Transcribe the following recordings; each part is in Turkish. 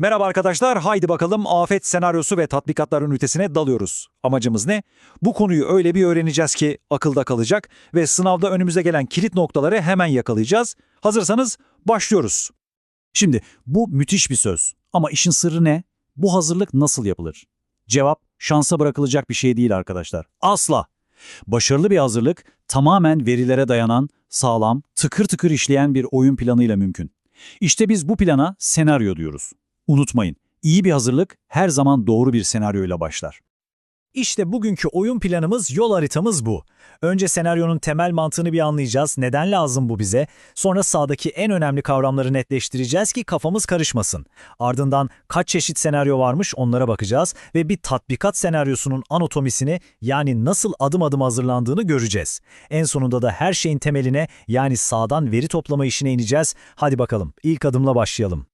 Merhaba arkadaşlar, haydi bakalım afet senaryosu ve tatbikatlar ünitesine dalıyoruz. Amacımız ne? Bu konuyu öyle bir öğreneceğiz ki akılda kalacak ve sınavda önümüze gelen kilit noktaları hemen yakalayacağız. Hazırsanız başlıyoruz. Şimdi bu müthiş bir söz ama işin sırrı ne? Bu hazırlık nasıl yapılır? Cevap şansa bırakılacak bir şey değil arkadaşlar. Asla. Başarılı bir hazırlık tamamen verilere dayanan, sağlam, tıkır tıkır işleyen bir oyun planıyla mümkün. İşte biz bu plana senaryo diyoruz. Unutmayın, iyi bir hazırlık her zaman doğru bir senaryoyla başlar. İşte bugünkü oyun planımız, yol haritamız bu. Önce senaryonun temel mantığını bir anlayacağız, neden lazım bu bize. Sonra sağdaki en önemli kavramları netleştireceğiz ki kafamız karışmasın. Ardından kaç çeşit senaryo varmış onlara bakacağız ve bir tatbikat senaryosunun anatomisini yani nasıl adım adım hazırlandığını göreceğiz. En sonunda da her şeyin temeline yani sağdan veri toplama işine ineceğiz. Hadi bakalım ilk adımla başlayalım.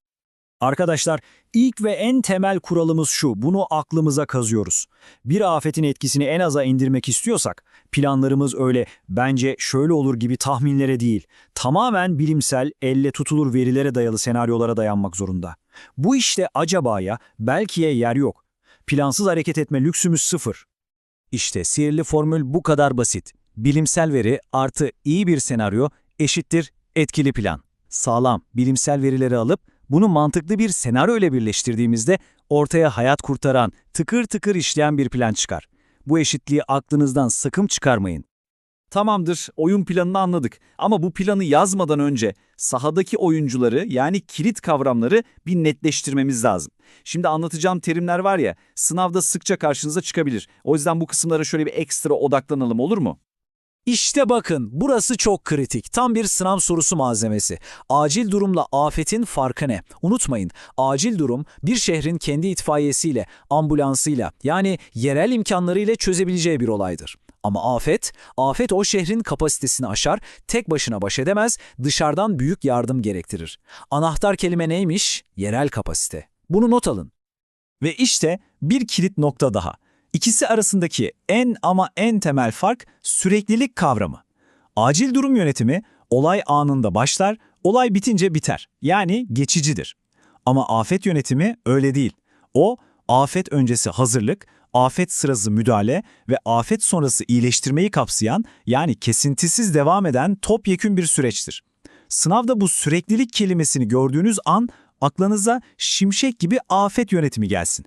Arkadaşlar, ilk ve en temel kuralımız şu, bunu aklımıza kazıyoruz. Bir afetin etkisini en aza indirmek istiyorsak, planlarımız öyle bence şöyle olur gibi tahminlere değil, tamamen bilimsel, elle tutulur verilere dayalı senaryolara dayanmak zorunda. Bu işte acabaya, belkiye yer yok. Plansız hareket etme lüksümüz sıfır. İşte sihirli formül bu kadar basit. Bilimsel veri artı iyi bir senaryo eşittir etkili plan. Sağlam, bilimsel verileri alıp bunu mantıklı bir senaryo ile birleştirdiğimizde ortaya hayat kurtaran, tıkır tıkır işleyen bir plan çıkar. Bu eşitliği aklınızdan sakın çıkarmayın. Tamamdır, oyun planını anladık. Ama bu planı yazmadan önce sahadaki oyuncuları yani kilit kavramları bir netleştirmemiz lazım. Şimdi anlatacağım terimler var ya, sınavda sıkça karşınıza çıkabilir. O yüzden bu kısımlara şöyle bir ekstra odaklanalım olur mu? İşte bakın burası çok kritik. Tam bir sınav sorusu malzemesi. Acil durumla afetin farkı ne? Unutmayın acil durum bir şehrin kendi itfaiyesiyle, ambulansıyla yani yerel imkanlarıyla çözebileceği bir olaydır. Ama afet, afet o şehrin kapasitesini aşar, tek başına baş edemez, dışarıdan büyük yardım gerektirir. Anahtar kelime neymiş? Yerel kapasite. Bunu not alın. Ve işte bir kilit nokta daha. İkisi arasındaki en ama en temel fark süreklilik kavramı. Acil durum yönetimi olay anında başlar, olay bitince biter. Yani geçicidir. Ama afet yönetimi öyle değil. O afet öncesi hazırlık, afet sırası müdahale ve afet sonrası iyileştirmeyi kapsayan yani kesintisiz devam eden topyekün bir süreçtir. Sınavda bu süreklilik kelimesini gördüğünüz an aklınıza şimşek gibi afet yönetimi gelsin.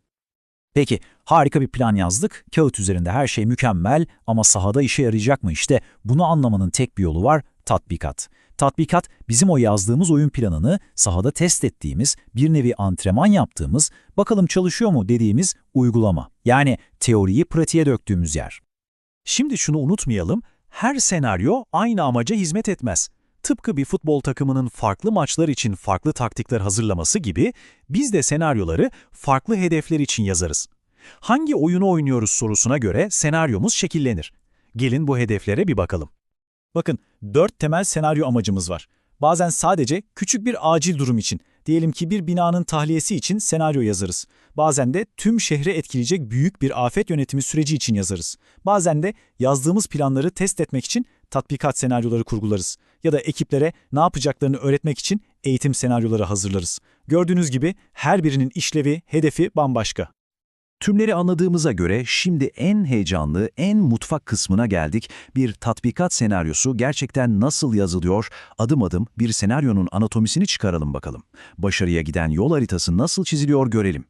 Peki, harika bir plan yazdık. Kağıt üzerinde her şey mükemmel ama sahada işe yarayacak mı? İşte bunu anlamanın tek bir yolu var, tatbikat. Tatbikat, bizim o yazdığımız oyun planını sahada test ettiğimiz, bir nevi antrenman yaptığımız, bakalım çalışıyor mu dediğimiz uygulama. Yani teoriyi pratiğe döktüğümüz yer. Şimdi şunu unutmayalım, her senaryo aynı amaca hizmet etmez. Tıpkı bir futbol takımının farklı maçlar için farklı taktikler hazırlaması gibi biz de senaryoları farklı hedefler için yazarız. Hangi oyunu oynuyoruz sorusuna göre senaryomuz şekillenir. Gelin bu hedeflere bir bakalım. Bakın, dört temel senaryo amacımız var. Bazen sadece küçük bir acil durum için, diyelim ki bir binanın tahliyesi için senaryo yazarız. Bazen de tüm şehre etkileyecek büyük bir afet yönetimi süreci için yazarız. Bazen de yazdığımız planları test etmek için tatbikat senaryoları kurgularız. Ya da ekiplere ne yapacaklarını öğretmek için eğitim senaryoları hazırlarız. Gördüğünüz gibi her birinin işlevi, hedefi bambaşka. Tümleri anladığımıza göre şimdi en heyecanlı, en mutfak kısmına geldik. Bir tatbikat senaryosu gerçekten nasıl yazılıyor? Adım adım bir senaryonun anatomisini çıkaralım bakalım. Başarıya giden yol haritası nasıl çiziliyor görelim.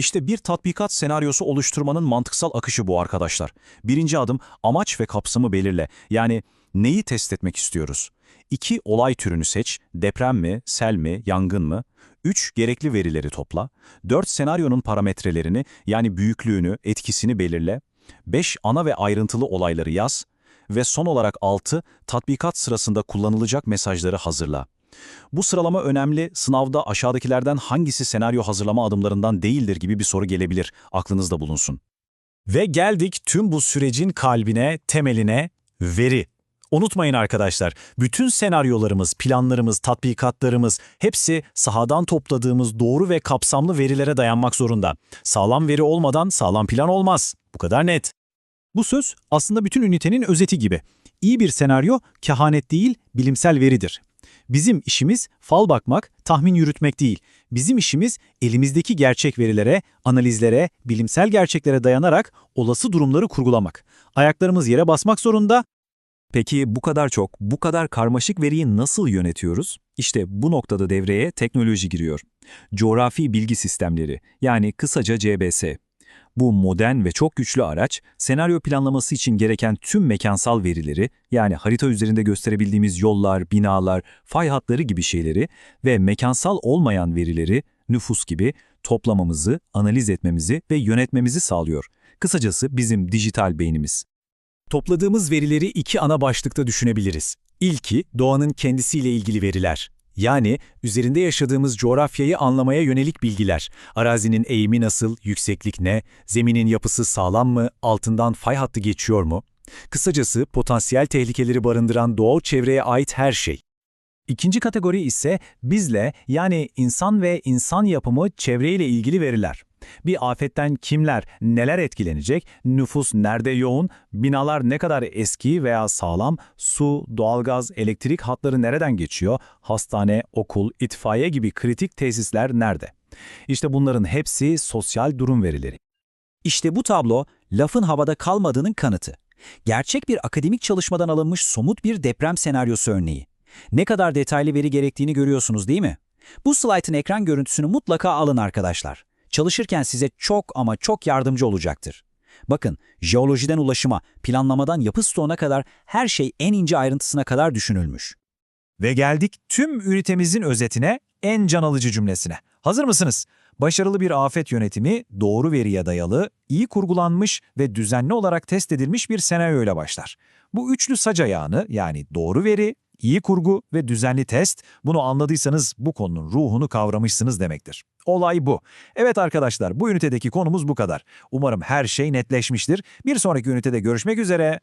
İşte bir tatbikat senaryosu oluşturmanın mantıksal akışı bu arkadaşlar. Birinci adım amaç ve kapsamı belirle. Yani neyi test etmek istiyoruz? İki olay türünü seç. Deprem mi, sel mi, yangın mı? 3. Gerekli verileri topla. 4. Senaryonun parametrelerini yani büyüklüğünü, etkisini belirle. 5. Ana ve ayrıntılı olayları yaz. Ve son olarak 6. Tatbikat sırasında kullanılacak mesajları hazırla. Bu sıralama önemli, sınavda aşağıdakilerden hangisi senaryo hazırlama adımlarından değildir gibi bir soru gelebilir, aklınızda bulunsun. Ve geldik tüm bu sürecin kalbine, temeline, veri. Unutmayın arkadaşlar, bütün senaryolarımız, planlarımız, tatbikatlarımız hepsi sahadan topladığımız doğru ve kapsamlı verilere dayanmak zorunda. Sağlam veri olmadan sağlam plan olmaz. Bu kadar net. Bu söz aslında bütün ünitenin özeti gibi. İyi bir senaryo kehanet değil, bilimsel veridir. Bizim işimiz fal bakmak, tahmin yürütmek değil. Bizim işimiz elimizdeki gerçek verilere, analizlere, bilimsel gerçeklere dayanarak olası durumları kurgulamak. Ayaklarımız yere basmak zorunda Peki bu kadar çok, bu kadar karmaşık veriyi nasıl yönetiyoruz? İşte bu noktada devreye teknoloji giriyor. Coğrafi bilgi sistemleri, yani kısaca CBS. Bu modern ve çok güçlü araç, senaryo planlaması için gereken tüm mekansal verileri, yani harita üzerinde gösterebildiğimiz yollar, binalar, fay hatları gibi şeyleri ve mekansal olmayan verileri, nüfus gibi, toplamamızı, analiz etmemizi ve yönetmemizi sağlıyor. Kısacası bizim dijital beynimiz. Topladığımız verileri iki ana başlıkta düşünebiliriz. İlki, doğanın kendisiyle ilgili veriler. Yani üzerinde yaşadığımız coğrafyayı anlamaya yönelik bilgiler. Arazinin eğimi nasıl, yükseklik ne, zeminin yapısı sağlam mı, altından fay hattı geçiyor mu? Kısacası potansiyel tehlikeleri barındıran doğal çevreye ait her şey. İkinci kategori ise bizle yani insan ve insan yapımı çevreyle ilgili veriler. Bir afetten kimler, neler etkilenecek, nüfus nerede yoğun, binalar ne kadar eski veya sağlam, su, doğalgaz, elektrik hatları nereden geçiyor, hastane, okul, itfaiye gibi kritik tesisler nerede? İşte bunların hepsi sosyal durum verileri. İşte bu tablo lafın havada kalmadığının kanıtı. Gerçek bir akademik çalışmadan alınmış somut bir deprem senaryosu örneği. Ne kadar detaylı veri gerektiğini görüyorsunuz değil mi? Bu slaytın ekran görüntüsünü mutlaka alın arkadaşlar. Çalışırken size çok ama çok yardımcı olacaktır. Bakın, jeolojiden ulaşıma, planlamadan yapı stoğuna kadar her şey en ince ayrıntısına kadar düşünülmüş. Ve geldik tüm ünitemizin özetine, en can alıcı cümlesine. Hazır mısınız? Başarılı bir afet yönetimi, doğru veriye dayalı, iyi kurgulanmış ve düzenli olarak test edilmiş bir senaryoyla başlar. Bu üçlü sac ayağını yani doğru veri, iyi kurgu ve düzenli test, bunu anladıysanız bu konunun ruhunu kavramışsınız demektir. Olay bu. Evet arkadaşlar bu ünitedeki konumuz bu kadar. Umarım her şey netleşmiştir. Bir sonraki ünitede görüşmek üzere.